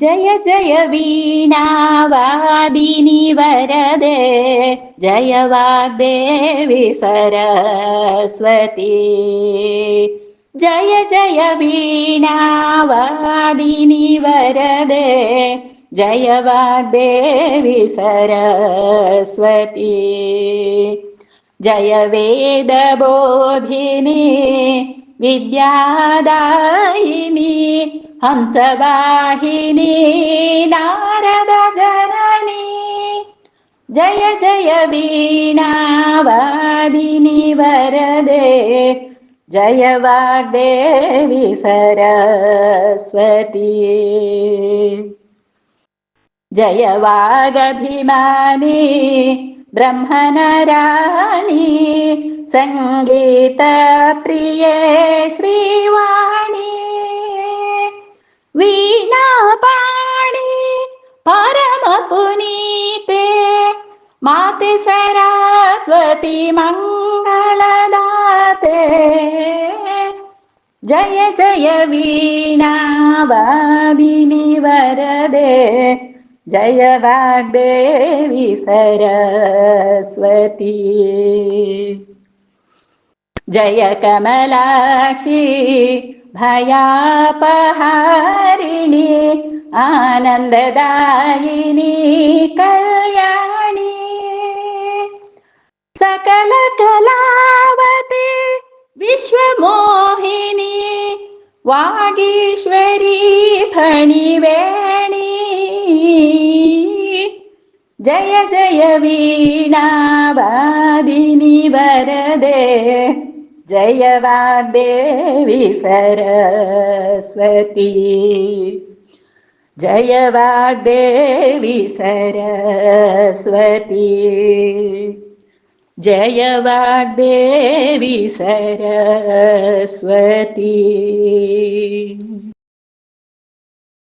जय जय वीणावादिनि वरदे। जय वाग्देवि सरस्वती। जय जय वीणावादिनि वरदे। जय वाग्देवि सरस्वती। जय वेदबोधिनी വിദ്യാദായിനി ഹംസവാഹിനി നാരദജനനി. ജയ ജയ വീണാവാദിനി വരദേ. ജയവാദേവി സരസ്വതി. ജയവാഗഭിമാനി ब्रह्मनराणि सङ्गीतप्रिये श्रीवाणी वीणापाणि परमपुनीते माते सरस्वती मङ्गलदाते जय जय वीणावादिनि वरदे जय वाग्देवी सरस्वती। जय कमलाक्षी भयापहारिणी आनन्ददायिनी कल्याणी। सकलकलावती विश्वमोहिनी वागीश्वरी फणिवेणी जय जय वीणावादिनि वरदे। जय वाग्देवि सरस्वती। जय वाग्देवि सरस्वती। जय वाग्देवि सरस्वती